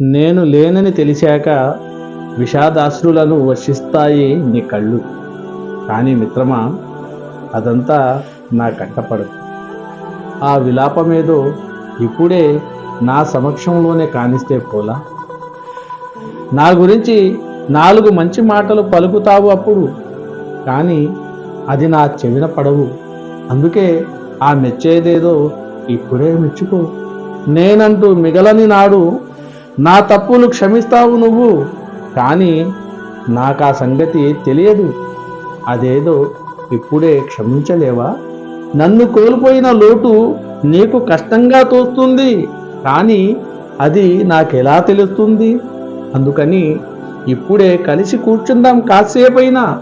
నేను లేనని తెలిసాక విషాదాశ్రులను వర్షిస్తాయి నీ కళ్ళు. కానీ మిత్రమా అదంతా నా కంటపడదు. ఆ విలాపమేదో ఇప్పుడే నా సమక్షంలోనే కానిస్తే పోలా? నా గురించి నాలుగు మంచి మాటలు పలుకుతావు అప్పుడు కానీ అది నా చెవిన పడవు. అందుకే ఆ మెచ్చేదేదో ఇప్పుడే మెచ్చుకో. నేనంటూ మిగలని నాడు నా తప్పులు క్షమిస్తావు నువ్వు. కానీ నాకు ఆ సంగతి తెలియదు. అదేదో ఇప్పుడే క్షమించలేవా? నన్ను కోల్పోయిన లోటు నీకు కష్టంగా తోస్తుంది. కానీ అది నాకెలా తెలుస్తుంది? అందుకని ఇప్పుడే కలిసి కూర్చుందాం కాసేపైనా.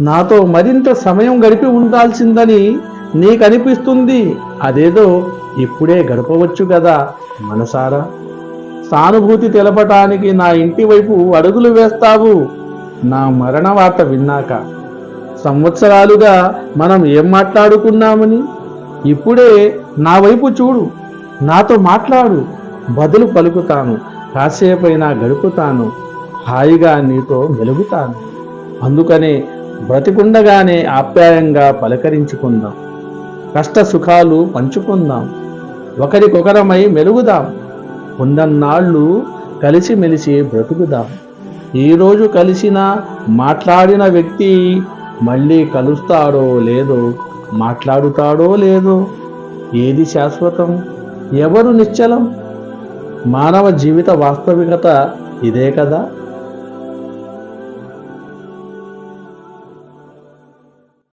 నాతో మరింత సమయం గడిపి ఉండాల్సిందని నీకనిపిస్తుంది. అదేదో ఇప్పుడే గడపవచ్చు కదా మనసారా? సానుభూతి తెలపటానికి నా ఇంటి వైపు అడుగులు వేస్తావు. నా మరణ వార్త విన్నాక సంవత్సరాలుగా మనం ఏం మాట్లాడుకున్నామని? ఇప్పుడే నా వైపు చూడు. నాతో మాట్లాడు. బదులు పలుకుతాను. కాసేపైనా గడుపుతాను. హాయిగా నీతో వెలుగుతాను అందుకనే బ్రతికుండగానే ఆప్యాయంగా పలకరించుకుందాం. కష్ట సుఖాలు పంచుకుందాం. ఒకరికొకరమై మెలుగుదాం. ఉన్నన్నాళ్ళు కలిసిమెలిసి బ్రతుకుదాం. ఈరోజు కలిసిన మాట్లాడిన వ్యక్తి మళ్ళీ కలుస్తాడో లేదో మాట్లాడుతాడో లేదో ఏది శాశ్వతం? ఎవరు నిశ్చలం? మానవ జీవిత వాస్తవికత ఇదే కదా?